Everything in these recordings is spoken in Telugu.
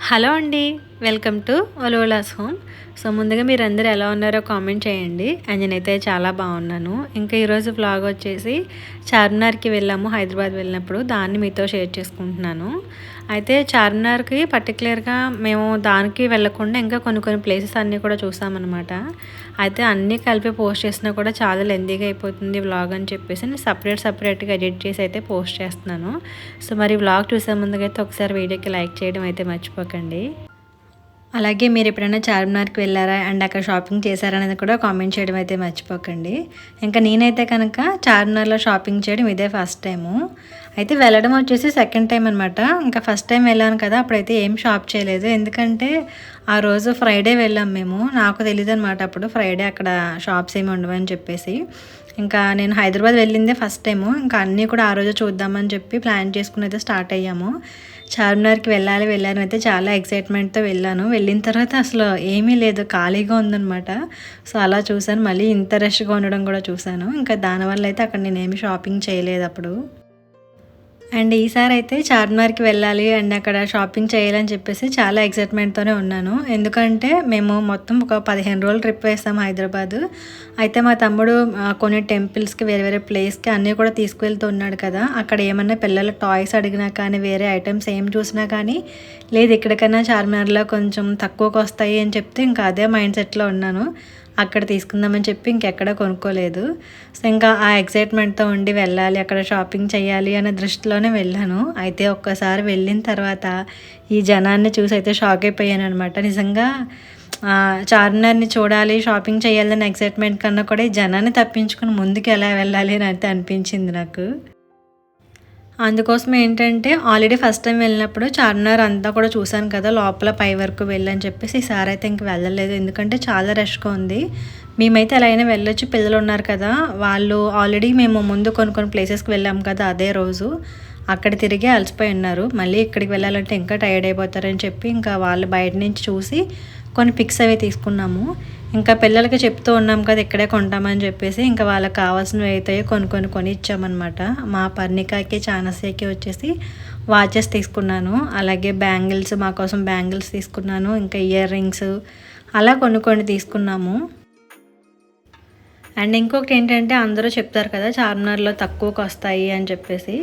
హలో అండి. వెల్కమ్ టు ఒలోలాస్ హోమ్. సో ముందుగా మీరు అందరూ ఎలా ఉన్నారో కామెంట్ చేయండి. అండ్ నేనైతే చాలా బాగున్నాను. ఇంకా ఈరోజు వ్లాగ్ వచ్చేసి చార్మినార్కి వెళ్ళాము హైదరాబాద్ వెళ్ళినప్పుడు. దాన్ని మీతో షేర్ చేసుకుంటున్నాను. అయితే చార్మినార్కి పర్టికులర్గా మేము దానికి వెళ్ళకుండా ఇంకా కొన్ని కొన్ని ప్లేసెస్ అన్నీ కూడా చూసామన్నమాట. అయితే అన్నీ కలిపి పోస్ట్ చేసినా కూడా చాలా లెందీగా అయిపోతుంది వ్లాగ్ అని చెప్పేసి నేను సపరేట్ సపరేట్గా ఎడిట్ చేసి అయితే పోస్ట్ చేస్తున్నాను. సో మరి వ్లాగ్ చూసే ముందుకైతే ఒకసారి వీడియోకి లైక్ చేయడం అయితే మర్చిపోకండి. అలాగే మీరు ఎప్పుడైనా చార్మినార్కి వెళ్ళారా? అండ్ అక్కడ షాపింగ్ చేశారా? అనేది కూడా కామెంట్ చేయడం అయితే మర్చిపోకండి. ఇంకా నేనైతే కనుక చార్మినార్లో షాపింగ్ చేయడం ఇదే ఫస్ట్ టైము. అయితే వెళ్ళడం వచ్చేసి సెకండ్ టైం అనమాట ఇంకా ఫస్ట్ టైం వెళ్ళాను కదా అప్పుడైతే ఏం షాప్ చేయలేదు. ఎందుకంటే ఆ రోజు ఫ్రైడే వెళ్ళాం మేము. నాకు తెలియదు అనమాట అప్పుడు ఫ్రైడే అక్కడ షాప్స్ ఏమి ఉండవని చెప్పేసి. ఇంకా నేను హైదరాబాద్ వెళ్ళిందే ఫస్ట్ టైము. ఇంకా అన్నీ కూడా ఆ రోజు చూద్దామని చెప్పి ప్లాన్ చేసుకుని అయితే స్టార్ట్ అయ్యాము. చార్మినార్కి వెళ్ళాలి వెళ్ళాను. అయితే చాలా ఎక్సైట్మెంట్తో వెళ్ళాను. వెళ్ళిన తర్వాత అసలు ఏమీ లేదు. ఖాళీగా ఉందనమాట సో అలా చూశాను. మళ్ళీ ఇంత రష్గా ఉండడం కూడా చూశాను. ఇంకా దానివల్ల అయితే అక్కడ నేనేమి షాపింగ్ చేయలేదు అప్పుడు. అండ్ ఈసారి అయితే చార్మినార్కి వెళ్ళాలి అండ్ అక్కడ షాపింగ్ చేయాలని చెప్పేసి చాలా ఎక్సైట్మెంట్తోనే ఉన్నాను. ఎందుకంటే మేము మొత్తం ఒక పదిహేను రోజులు ట్రిప్ వేస్తాం హైదరాబాద్. అయితే మా తమ్ముడు కొన్ని టెంపుల్స్కి వేరే వేరే ప్లేస్కి అన్నీ కూడా తీసుకువెళ్తూ ఉన్నాడు కదా. అక్కడ ఏమన్నా పిల్లల టాయ్స్ అడిగినా కానీ వేరే ఐటమ్స్ ఏం చూసినా కానీ లేదు ఇక్కడికన్నా చార్మినార్లో కొంచెం తక్కువకు వస్తాయి అని చెప్తే ఇంకా అదే మైండ్ సెట్లో ఉన్నాను. అక్కడ తీసుకుందామని చెప్పి ఇంకెక్కడ కొనుక్కోలేదు. సో ఇంకా ఆ ఎక్సైట్మెంట్తో ఉండి వెళ్ళాలి అక్కడ షాపింగ్ చేయాలి అనే దృష్టిలోనే వెళ్ళాను. అయితే ఒక్కసారి వెళ్ళిన తర్వాత ఈ జనాన్ని చూసి అయితే షాక్ అయిపోయాను అనమాట నిజంగా చార్మినార్ని చూడాలి షాపింగ్ చేయాలని ఎక్సైట్మెంట్ కన్నా కూడా ఈ జనాన్ని తప్పించుకుని ముందుకు ఎలా వెళ్ళాలి అని అయితే అనిపించింది నాకు. అందుకోసం ఏంటంటే ఆల్రెడీ ఫస్ట్ టైం వెళ్ళినప్పుడు చార్మినార్ అంతా కూడా చూశాను కదా లోపల పై వరకు వెళ్ళని చెప్పేసి. ఈసారి అయితే ఇంక వెళ్ళలేదు. ఎందుకంటే చాలా రష్గా ఉంది. మేమైతే ఎలా అయినా వెళ్ళొచ్చు. పిల్లలు ఉన్నారు కదా వాళ్ళు ఆల్రెడీ మేము ముందు కొన్ని కొన్ని ప్లేసెస్కి వెళ్ళాం కదా అదే రోజు. అక్కడ తిరిగి అలసిపోయి ఉన్నారు. మళ్ళీ ఇక్కడికి వెళ్ళాలంటే ఇంకా టైర్డ్ అయిపోతారని చెప్పి ఇంకా వాళ్ళు బయట నుంచి చూసి కొన్ని పిక్స్ అవి తీసుకున్నాము. ఇంకా పిల్లలకి చెప్తూ ఉన్నాం కదా ఇక్కడే కొంటామని చెప్పేసి ఇంకా వాళ్ళకి కావాల్సినవి అయితే కొన్ని కొన్ని కొని ఇచ్చామన్నమాట మా పర్ణికాకి చానసేకి వచ్చేసి వాచెస్ తీసుకున్నాను. అలాగే బ్యాంగిల్స్ మా కోసం బ్యాంగిల్స్ తీసుకున్నాను. ఇంకా ఇయర్ రింగ్స్ అలా కొన్ని కొన్ని తీసుకున్నాము. అండ్ ఇంకొకటి ఏంటంటే అందరూ చెప్తారు కదా చార్మినార్లో తక్కువకి వస్తాయి అని చెప్పేసి.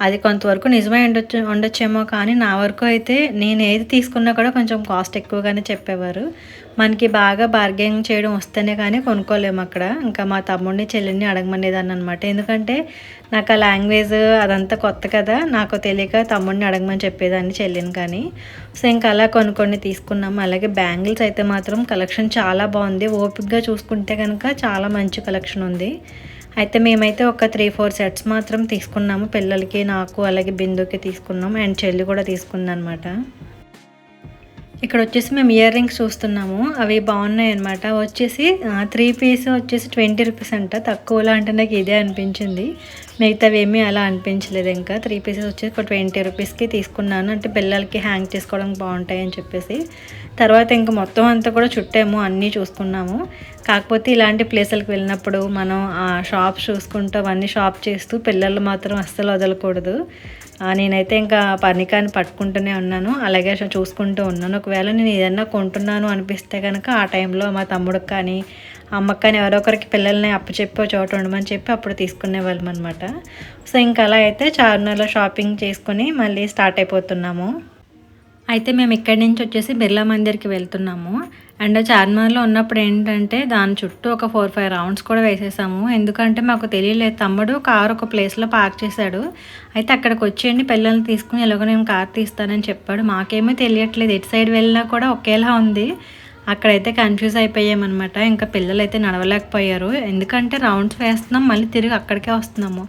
అది కొంతవరకు నిజమే ఉండొచ్చు ఉండొచ్చేమో కానీ నా వరకు అయితే నేను ఏది తీసుకున్నా కూడా కొంచెం కాస్ట్ ఎక్కువగానే చెప్పేవారు. మనకి బాగా బార్గెనింగ్ చేయడం వస్తేనే కానీ కొనుక్కోలేము అక్కడ. ఇంకా మా తమ్ముడిని చెల్లిని అడగమనేదాన్ని అనమాట ఎందుకంటే నాకు ఆ లాంగ్వేజ్ అదంతా కొత్త కదా నాకు తెలియక తమ్ముడిని అడగమని చెప్పేదాన్ని చెల్లిని కానీ. సో ఇంకా అలా కొన్ని కొన్ని తీసుకున్నాము. అలాగే బ్యాంగిల్స్ అయితే మాత్రం కలెక్షన్ చాలా బాగుంది. ఓపిక్గా చూసుకుంటే కనుక చాలా మంచి కలెక్షన్ ఉంది. అయితే మేమైతే ఒక త్రీ ఫోర్ సెట్స్ మాత్రం తీసుకున్నాము. పిల్లలకి నాకు అలాగే బిందుకి తీసుకున్నాము. అండ్ చెల్లి కూడా తీసుకుందనమాట ఇక్కడ వచ్చేసి మేము ఇయర్ రింగ్స్ చూస్తున్నాము. అవి బాగున్నాయి అనమాట వచ్చేసి త్రీ పీస్ వచ్చేసి ట్వంటీ రూపీస్ అంట. తక్కువలో అంటే నాకు ఇదే అనిపించింది. మిగతావి ఏమీ అలా అనిపించలేదు. ఇంకా త్రీ పీసెస్ వచ్చేసి ఒక ట్వంటీ రూపీస్కి తీసుకున్నాను. అంటే పిల్లలకి హ్యాంగ్ చేసుకోవడానికి బాగుంటాయి అని చెప్పేసి. తర్వాత ఇంకా మొత్తం అంతా కూడా చుట్టాము అన్నీ చూసుకున్నాము. కాకపోతే ఇలాంటి ప్లేసులకు వెళ్ళినప్పుడు మనం ఆ షాప్స్ చూసుకుంటూ అవన్నీ షాప్ చేస్తూ పిల్లలు మాత్రం అస్సలు వదలకూడదు. నేనైతే ఇంకా పనికాన్ని పట్టుకుంటూనే ఉన్నాను. అలాగే చూసుకుంటూ ఉన్నాను. ఒకవేళ నేను ఏదన్నా కొంటున్నాను అనిపిస్తే కనుక ఆ టైంలో మా తమ్ముడికి కానీ అమ్మక్కని ఎవరో ఒకరికి పిల్లల్ని అప్పచెప్పి చోట ఉండమని చెప్పి అప్పుడు తీసుకునే వాళ్ళం అనమాట సో ఇంకా అలా అయితే చార్మినార్లో షాపింగ్ చేసుకుని మళ్ళీ స్టార్ట్ అయిపోతున్నాము. అయితే మేము ఇక్కడి నుంచి వచ్చేసి బిర్లా మందిర్కి వెళ్తున్నాము. అండ్ చార్మినార్లో ఉన్నప్పుడు ఏంటంటే దాని చుట్టూ ఒక ఫోర్ ఫైవ్ రౌండ్స్ కూడా వేసేసాము. ఎందుకంటే మాకు తెలియలేదు తమ్ముడు కార్ ఒక ప్లేస్లో పార్క్ చేశాడు. అయితే అక్కడికి వచ్చేయండి పిల్లల్ని తీసుకుని ఎలాగో నేను కార్ తీస్తానని చెప్పాడు. మాకేమీ తెలియట్లేదు ఎటు సైడ్ వెళ్ళినా కూడా ఒకేలా ఉంది. అక్కడైతే కన్ఫ్యూజ్ అయిపోయామన్నమాట. ఇంకా పిల్లలు అయితే నడవలేకపోయారు. ఎందుకంటే రౌండ్స్ వేస్తున్నాం మళ్ళీ తిరిగి అక్కడికే వస్తున్నాము.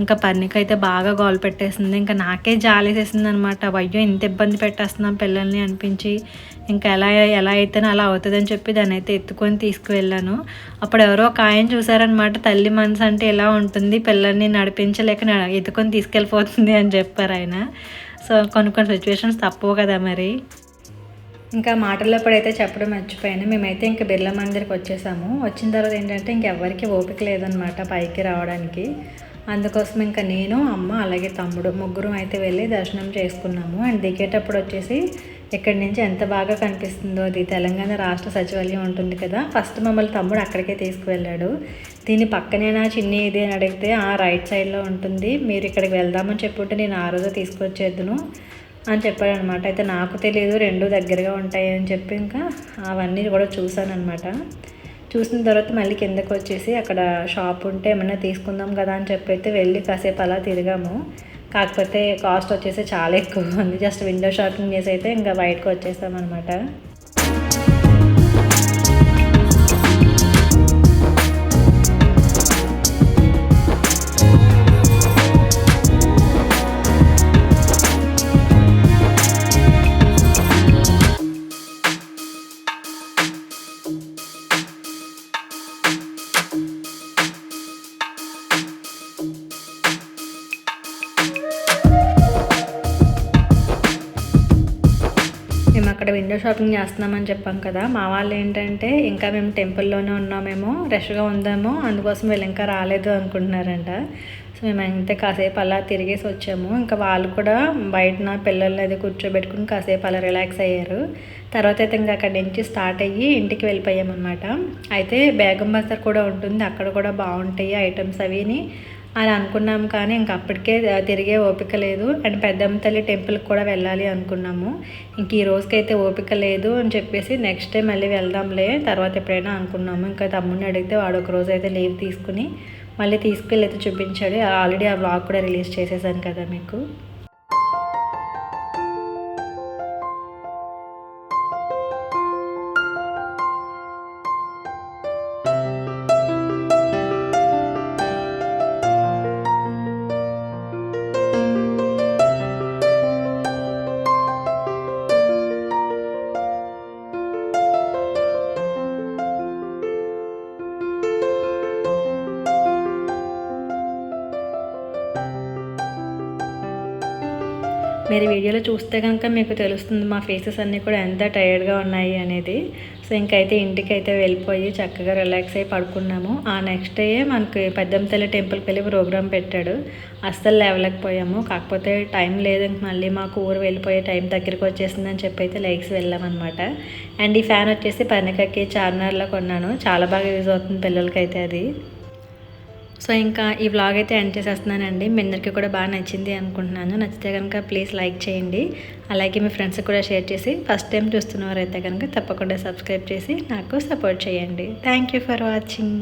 ఇంకా పర్ణికి అయితే బాగా గోలు పెట్టేసింది. ఇంకా నాకే జాలేసేసింది అనమాట అయ్యో ఇంత ఇబ్బంది పెట్టేస్తున్నాం పిల్లల్ని అనిపించి ఇంకా ఎలా ఎలా అయితేనే అలా అవుతుందని చెప్పి దాన్ని అయితే ఎత్తుకొని తీసుకువెళ్ళాను. అప్పుడు ఎవరో ఒక ఆయన చూసారనమాట తల్లి మనసు అంటే ఎలా ఉంటుంది పిల్లల్ని నడిపించలేక ఎత్తుకొని తీసుకెళ్ళిపోతుంది అని చెప్పారు ఆయన. సో కొన్ని కొన్ని సిచ్యువేషన్స్ తప్పవు కదా మరి. ఇంకా మాటల్లో పడైతే చెప్పడం మర్చిపోయాను. మేమైతే ఇంకా బిర్లా మందిర్కి వచ్చేసాము. వచ్చిన తర్వాత ఏంటంటే ఇంకెవ్వరికి ఓపిక లేదనమాట పైకి రావడానికి. అందుకోసం ఇంకా నేను అమ్మ అలాగే తమ్ముడు ముగ్గురం అయితే వెళ్ళి దర్శనం చేసుకున్నాము. అండ్ దిగేటప్పుడు వచ్చేసి ఇక్కడి నుంచి ఎంత బాగా కనిపిస్తుందో అది తెలంగాణ రాష్ట్ర సచివాలయం ఉంటుంది కదా ఫస్ట్ మమ్మల్ని తమ్ముడు అక్కడికే తీసుకువెళ్ళాడు. దీని పక్కనేనా చిన్ని ఇది అని అడిగితే ఆ రైట్ సైడ్లో ఉంటుంది. మీరు ఇక్కడికి వెళ్దామని చెప్పుంటే నేను ఆ రోజు తీసుకొచ్చేద్దును. అని చెప్పాడనమాట. అయితే నాకు తెలియదు రెండు దగ్గరగా ఉంటాయి అని చెప్పి ఇంకా అవన్నీ కూడా చూశానమాట అనమాట చూసిన తర్వాత మళ్ళీ కిందకు వచ్చేసి అక్కడ షాప్ ఉంటే ఏమైనా తీసుకుందాం కదా అని చెప్పి అయితే వెళ్ళి కాసేపు అలా తిరిగాము. కాకపోతే కాస్ట్ వచ్చేసి చాలా ఎక్కువ ఉంది. జస్ట్ విండో షాపింగ్ చేసి అయితే ఇంకా బయటకు వచ్చేస్తాం అక్కడ విండో షాపింగ్ చేస్తున్నామని చెప్పాం కదా. మా వాళ్ళు ఏంటంటే ఇంకా మేము టెంపుల్లోనే ఉన్నామేమో రష్గా ఉందామో అందుకోసం వీళ్ళు ఇంకా రాలేదు అనుకుంటున్నారంట. సో మేము అంతే కాసేపు అలా తిరిగేసి వచ్చాము. ఇంకా వాళ్ళు కూడా బయట పిల్లల్ని అది కూర్చోబెట్టుకుని కాసేపు అలా రిలాక్స్ అయ్యారు. తర్వాత అయితే ఇంకా అక్కడి నుంచి స్టార్ట్ అయ్యి ఇంటికి వెళ్ళిపోయామన్నమాట. అయితే బేగం బజార్ కూడా ఉంటుంది. అక్కడ కూడా బాగుంటాయి ఐటమ్స్ అవిని. అని అనుకున్నాం కానీ ఇంక అప్పటికే తిరిగే ఓపిక లేదు. అండ్ పెద్దమ్మ తల్లి టెంపుల్కి కూడా వెళ్ళాలి అనుకున్నాము. ఇంక ఈ రోజుకైతే ఓపిక లేదు అని చెప్పేసి నెక్స్ట్ టైం మళ్ళీ వెళ్దాంలే తర్వాత ఎప్పుడైనా అనుకున్నాము. ఇంకా తమ్ముడిని అడిగితే వాడు ఒక రోజు అయితే లీవ్ తీసుకుని మళ్ళీ తీసుకెళ్ళి అయితే చూపించాడు. ఆల్రెడీ ఆ బ్లాగ్ కూడా రిలీజ్ చేసేసాను కదా మీకు. మీరు వీడియోలో చూస్తే కనుక మీకు తెలుస్తుంది మా ఫేసెస్ అన్నీ కూడా ఎంత టైర్డ్గా ఉన్నాయి అనేది. సో ఇంకైతే ఇంటికి అయితే వెళ్ళిపోయి చక్కగా రిలాక్స్ అయ్యి పడుకున్నాము. ఆ నెక్స్ట్ డే మనకి పెద్దంతల్లి టెంపుల్కి వెళ్ళి ప్రోగ్రామ్ పెట్టాడు. అస్సలు లేవలేకపోయాము. కాకపోతే టైం లేదు ఇంక మళ్ళీ మాకు ఊరు వెళ్ళిపోయే టైం దగ్గరికి వచ్చేసిందని చెప్పి అయితే లైక్స్ వెళ్ళామన్నమాట. అండ్ ఈ ఫ్యాన్ వచ్చేసి పనకకి చార్మినార్లో కొన్నాను. చాలా బాగా యూజ్ అవుతుంది పిల్లలకైతే అది. సో ఇంకా ఈ వ్లాగ్ అయితే ఎండ్ చేసేస్తున్నానండి. మీ అందరికీ కూడా బాగా నచ్చింది అనుకుంటున్నాను. నచ్చితే కనుక ప్లీజ్ లైక్ చేయండి. అలాగే మీ ఫ్రెండ్స్కి కూడా షేర్ చేసి ఫస్ట్ టైం చూస్తున్నవారైతే కనుక తప్పకుండా సబ్స్క్రైబ్ చేసి నాకు సపోర్ట్ చేయండి. Thank you for watching